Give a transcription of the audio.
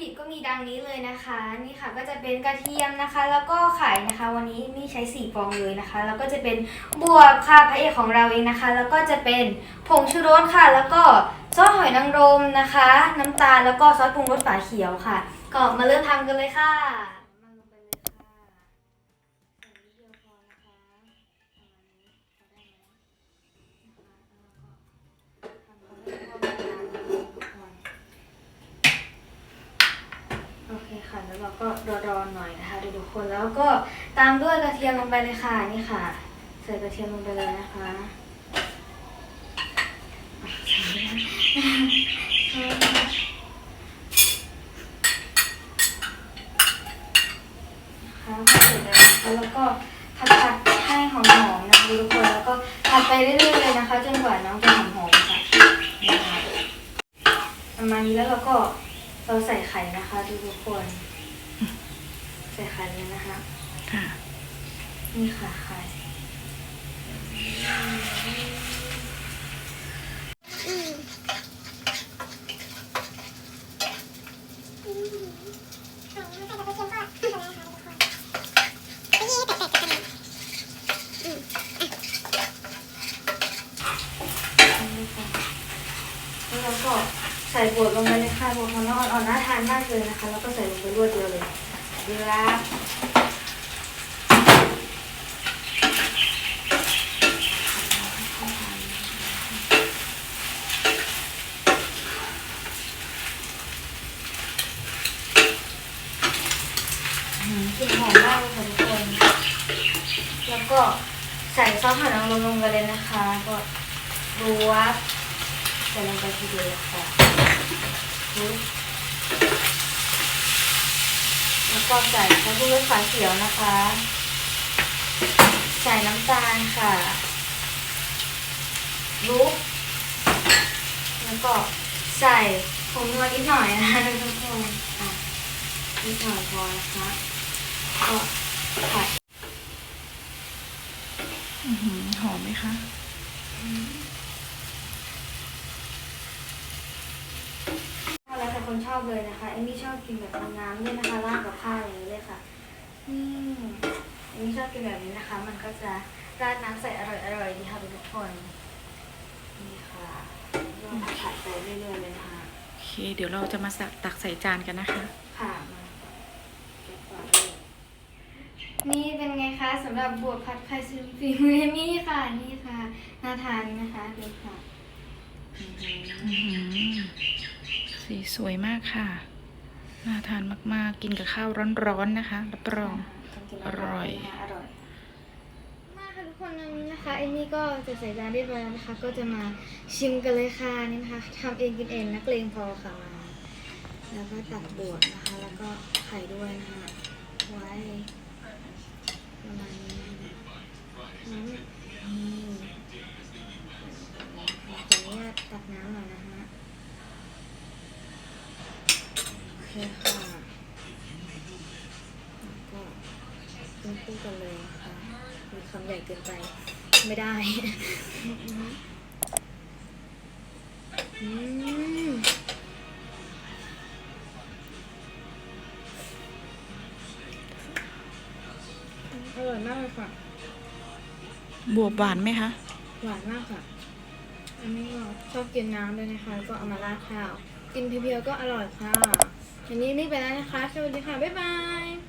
ดิบก็มีดังนี้เลยนะคะ นี่ค่ะก็จะเป็นกระเทียมนะคะ แล้วก็ไข่นะคะ วันนี้นี่ใช้สี่ฟองเลยนะคะ แล้วก็จะเป็นบวบค่ะพระเอกของเราเองนะคะ แล้วก็จะเป็นผงชูรสค่ะ แล้วก็ซอสหอยนางรมนะคะ น้ำตาลแล้วก็ซอสปรุงรสฝาเขียวค่ะ ก็มาเริ่มทำกันเลยค่ะ ค่ะ แล้วเราก็รอๆหน่อยนะคะดูทุกคนแล้วก็ตามด้วยกระเทียมลงไปเลยค่ะนี่ค่ะ ใส่กระเทียมลงไปเลยนะคะอะใส่นะคะเสร็จแล้วแล้วก็ผัดๆให้หอมๆนะคะทุกคนแล้วก็ผัดไปเรื่อยๆเลยนะคะ จนกว่าน้องจะหอมๆค่ะนี่ค่ะประมาณนี้แล้วเราก็ เราใส่ไข่นะคะทุกๆคน ใส่ไข่เลยนะคะ ค่ะ นี่ค่ะไข่ นี่ค่ะแล้วเราก็ใส่บวบลงไปเลยค่ะบวบของน้องอ่อนๆน่าทานมากเลยนะคะ แล้วก็ใส่ลงไปรวดเดียวเลยเดือดกลิ่นหอมมากเลยค่ะทุกคน แล้วก็ใส่ซอสหอยนางลงไปเลยนะคะ ก็รวใส่ลงไปทีเดียวค่ะ แล้วก็ใส่ซอสปรุงรสฝาเขียวนะคะ ใส่น้ำตาลค่ะลุกแล้วก็ใส่ผงนัวนิดหน่อยนะคะทุกคนอะนิดหน่อยพอนะคะก็ผัดหอมไหมคะ แล้วแต่คนช อบเลยนะคะเอมมี่ชอบกินแบบน้ำๆด้วยนะคะราดกับข้าวอย่างนี้เลยค่ะอืมเอมมี่ชอบกินแบบนี้นะคะ มันก็จะราดน้ำใส่อร่อยๆดีค่ะทุกคนนี่ค่ะเราผัดไปเรื่อยๆเลยนะคะโอเค เดี๋ยวเราจะมาสักตักใส่จานกันนะคะค่ะมาเก็บก่อนเลยนี่เป็นไงคะสำหรับบวบผัดไข่ซิมฝีมือเอมมี่ค่ะนี่ค่ะน่าทานนะคะดูค่ะ อืมอื้อหือ สีสวยมากค่ะ น่าทานมากๆ กินกับข้าวร้อนๆนะคะ รับรอง อร่อย อร่อยมาค่ะทุกคนวันนี้นะคะเอมมี่ก็จะใส่จานเรียบร้อยแล้วนะคะ ก็จะมาชิมกันเลยค่ะนี่นะคะทำเองกินเองนักเลงพอค่ะมาแล้วก็ตัดบวบนะคะ แล้วก็ไข่ด้วยนะคะไว้ประมาณนี้นะคะน้ำนี่ขออนุญาตตักน้ำหน่อยนะคะโอ เคค่ะแล้วก็เป็นคู่กันเลยนะคะมีคำใหญ่เกินไป ไม่ได้ อืมอร่อยมากเลยค่ะ บวบหวานไหมคะ หวานมากค่ะ อันนี้ก็ชอบกินน้ำด้วยนะคะ ก็เอามาราดข้าว กินเพียวๆก็อร่อยค่ะ วันนี้นี่ไปแล้วนะคะ สวัสดีค่ะ บ๊ายบาย